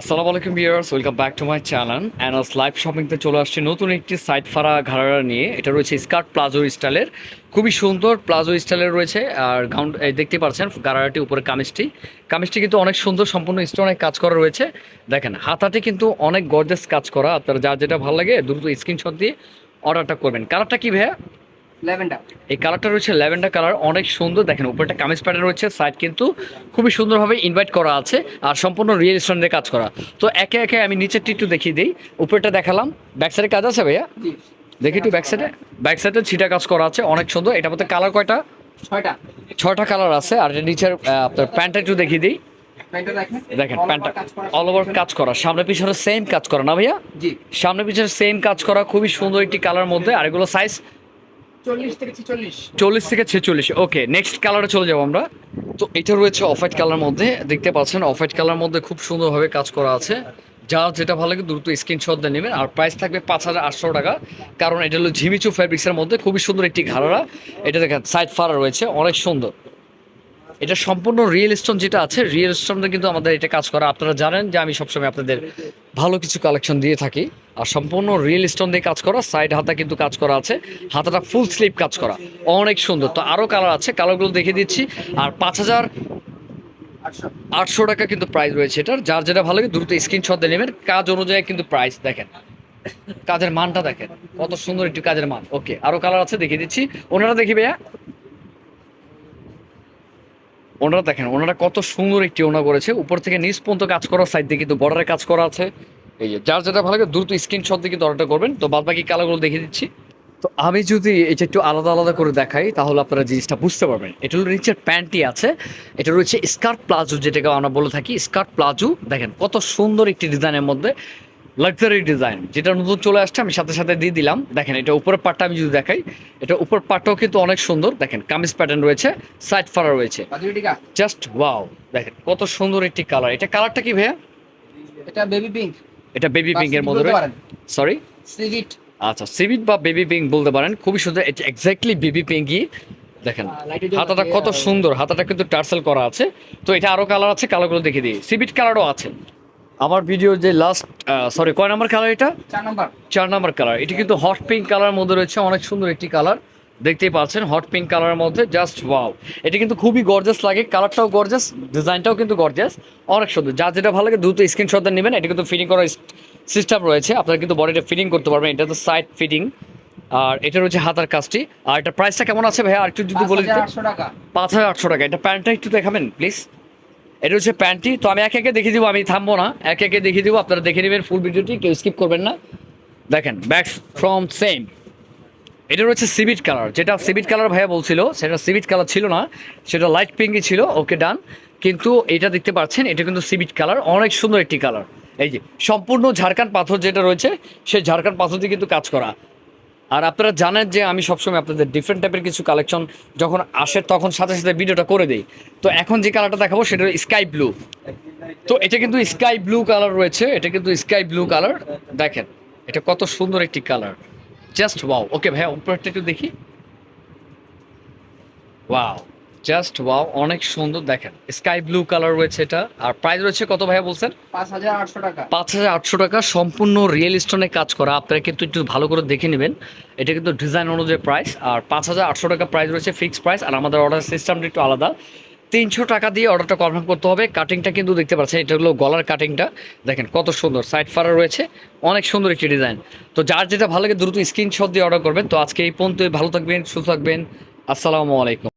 আসসালামু আলাইকুম viewers, welcome back to my channel. Anas live শপিংতে চলে আসছে নতুন একটি সাইড ফাড়া ঘাড়া নিয়ে। এটা রয়েছে স্কার্ট প্লাজো স্টাইলের। খুবই সুন্দর প্লাজো স্টাইলের রয়েছে। আর গাউন্ড দেখতে পাচ্ছেন গাড়াটি উপরে কামিজটি। কামিজটি কিন্তু অনেক সুন্দর, সম্পূর্ণ স্টোনের কাজ করা রয়েছে। দেখেন, হাতাটি কিন্তু অনেক গর্জেস কাজ করা। আপনার যার যেটা ভালো লাগে, দ্রুত স্ক্রিনশট দিয়ে অর্ডারটা করবেন। কালারটা কি ভাইয়া? ল্যাভেন্ডার। এই কালারটা রয়েছে ল্যাভেন্ডার কালার অনেক সুন্দর। দেখেন উপরটা কামিজ প্যাটার্ন রয়েছে সাইড কিন্তু খুবই সুন্দরভাবে ইনভাইট করা আছে আর সম্পূর্ণ রিয়েল স্টোনের কাজ করা। তো একে একে আমি নিচেরটি একটু দেখিয়ে দিই উপরটা দেখালাম। ব্যাক সাইডে কাজ আছে ভাইয়া? দেখি একটু ব্যাক সাইডে ব্যাক সাইডে ছিটা কাজ করা আছে অনেক সুন্দর। এটা মধ্যে কালার কয়টা? ছয়টা। ছয়টা কালার আছে আর নিচের আপনার প্যান্টটা একটু দেখিয়ে দিই। দেখেন। প্যান্টটা অল ওভার কাজ করা। সামনে পিছনে সেম কাজ করা না ভাইয়া? সামনে পিছনে সেম কাজ করা খুবই সুন্দর একটি কালার মধ্যে আর এগুলো সাইজ চল্লিশ থেকে ছেচল্লিশ। ওকে নেক্সট কালারে চলে যাব আমরা। তো এটা রয়েছে অফ হোয়াইট কালার মধ্যে, দেখতে পাচ্ছেন অফ হোয়াইট কালার মধ্যে খুব সুন্দরভাবে কাজ করা আছে। যার যেটা ভালো লাগে দ্রুত স্ক্রিনশট দিয়ে নেবেন, আর প্রাইস থাকবে পাঁচ হাজার আটশো টাকা। কারণ এটা হলো ঝিমিচু ফ্যাব্রিক্সের মধ্যে খুবই সুন্দর একটি ঘাড়া এটা দেখেন সাইড ফাড়া রয়েছে, অনেক সুন্দর। এটা সম্পূর্ণ রিয়েল স্টোন যেটা আছে রিয়েল স্টোনটা কিন্তু আমাদের এটা কাজ করা। আপনারা জানেন যে আমি সবসময় আপনাদের ভালো কিছু কালেকশন দিয়ে থাকি। আর সম্পূর্ণ রিয়েল স্টোন দিয়ে কাজ করা সাইড হাতা কিন্তু কাজ করা আছে, হাতাটা ফুল স্লিভ কাজ করা। অনেক সুন্দর। তো আরও কালার আছে কালারগুলো দেখে দিচ্ছি। আর পাঁচ হাজার আটশো আটশো টাকা কিন্তু প্রাইস রয়েছে এটার। যার যেটা ভালো লাগে দ্রুত স্ক্রিনশট দিয়ে নেবেন। কাজ অনুযায়ী কিন্তু প্রাইস দেখেন। কাজের মানটা দেখেন। কত সুন্দর একটি কাজের মান। ওকে আরও কালার আছে, দেখিয়ে দিচ্ছি। ওনারা দেখি ভাইয়া। ওনারা দেখেন, ওনারা কত সুন্দর একটি ওনা করেছে। উপর থেকে নিচ পর্যন্ত কাজ করা সাইড দিয়ে কিন্তু বর্ডারে কাজ করা আছে। এই যে, যার যেটা ভালো লাগে, দ্রুত স্ক্রিনশট দিয়ে কিন্তু অর্ডারটা করবেন। তো বাদ বাকি কালারগুলো দেখিয়ে দিচ্ছি। তো আমি যদি এটা একটু আলাদা আলাদা করে দেখাই, তাহলে আপনারা জিনিসটা বুঝতে পারবেন। এটা হলো নিচের প্যান্টটি আছে। এটা রয়েছে স্কার্ট প্লাজো যেটাকে আমরা বলে থাকি স্কার্ট প্লাজো দেখেন, কত সুন্দর একটি ডিজাইনের মধ্যে। লাক্সারি ডিজাইন যেটা নতুন চলে আসছে আমি সাথে সাথে দিয়ে দিলাম। দেখেন এটা উপরের পাটটা আমি যদি দেখাই এটা উপর পাটটাও কিন্তু অনেক সুন্দর। দেখেন কামিজ প্যাটার্ন রয়েছে সাইড ফাড়া রয়েছে। জাস্ট ওয়াও দেখেন কত সুন্দর একটি কালার এটা কালারটা কি ভাইয়া? এটা বেবি পিঙ্ক এটা বেবি বা পিঙ্কের মধ্যে সরি সিভিট আচ্ছা সিভিট বা বেবি পিঙ্ক বলতে পারেন। খুবই সুন্দর এটা এক্স্যাক্টলি বেবি পিঙ্কই দেখেন এর হাতাটা কত সুন্দর হাতাটা কিন্তু টার্সেল করা আছে। তো এটা আরও কালার আছে কালারগুলো দেখে দিই। সিভিট কালারও আছে। আমার ভিডিও যে লাস্ট সরি কয় নাম্বার কালার এটা? চার নম্বর চার নাম্বার কালার এটা কিন্তু হট পিঙ্ক কালার মধ্যে রয়েছে অনেক সুন্দর একটি কালার দেখতেই পাচ্ছেন হট পিঙ্ক কালারের মধ্যে জাস্ট ওয়াও এটা কিন্তু খুবই গর্জাস লাগে কালারটাও গর্জাস ডিজাইনটাও কিন্তু গর্জাস অনেক সুন্দর। যা যেটা ভালো লাগে দ্রুত স্ক্রিনশট নেবেন। এটা কিন্তু ফিটিং করার সিস্টেম রয়েছে। আপনারা কিন্তু বডিটা ফিটিং করতে পারবেন। এটা তো সাইড ফিটিং আর এটা রয়েছে হাতার কাজটি। আর এটা প্রাইসটা কেমন আছে ভাইয়া? আর একটু যদি বলে দিতে পাঁচ হাজার আটশো টাকা। এটা প্যান্টটা একটু দেখাবেন প্লিজ এটা হচ্ছে প্যান্টটি তো আমি একে একে দেখিয়ে দিব, আমি থামবো না। একে একে দেখিয়ে দিব, আপনারা দেখে নেবেন ফুল ভিডিওটি কেউ স্কিপ করবেন না। দেখেন ব্যাক ফ্রম সেম এটা রয়েছে সিভিট কালার যেটা সিভিট কালার ভাইয়া বলছিল, সেটা সিভিট কালার ছিল না, সেটা লাইট পিঙ্কই ছিল ওকে ডান কিন্তু এটা দেখতে পাচ্ছেন, এটা কিন্তু সিভিট কালার অনেক সুন্দর একটি কালার এই যে, সম্পূর্ণ ঝাড়খান পাথর যেটা রয়েছে সেই ঝাড়খান পাথর দিয়ে কিন্তু কাজ করা। আর আপনারা জানেন যে আমি সবসময় আপনাদের ডিফারেন্ট টাইপের কিছু কালেকশন যখন আসে, তখন সাথে সাথে ভিডিওটা করে দিই। তো এখন যে কালারটা দেখাবো, সেটা স্কাই ব্লু তো এটা কিন্তু স্কাই ব্লু কালার রয়েছে, এটা কিন্তু স্কাই ব্লু কালার দেখেন, এটা কত সুন্দর একটি কালার জাস্ট ওয়াও ওকে ভাই উপরটা একটু দেখি। ওয়াও জাস্ট ওয়াও অনেক সুন্দর দেখেন স্কাই ব্লু কালার রয়েছে এটা। আর প্রাইস রয়েছে কত ভাইয়া বলছেন? পাঁচ হাজার আটশো টাকা। পাঁচ হাজার আটশো টাকা সম্পূর্ণ রিয়েল স্টোনে কাজ করা। আপনারা কিন্তু একটু ভালো করে দেখে নেবেন। এটা কিন্তু ডিজাইন অনুযায়ী প্রাইস আর পাঁচ হাজার আটশো টাকা প্রাইস রয়েছে ফিক্সড প্রাইস আর আমাদের অর্ডার সিস্টেমটা একটু আলাদা। তিনশো টাকা দিয়ে অর্ডারটা কনফার্ম করতে হবে। কাটিংটা কিন্তু দেখতে পাচ্ছেন এটা হলো গলার কাটিংটা দেখেন কত সুন্দর। সাইড ফারা রয়েছে। অনেক সুন্দর একটি ডিজাইন তো যার যেটা ভালো লাগে দ্রুত স্ক্রিনশট দিয়ে অর্ডার করবেন। তো আজকে এই পর্যন্ত ভালো থাকবেন সুস্থ থাকবেন। আসসালামু আলাইকুম।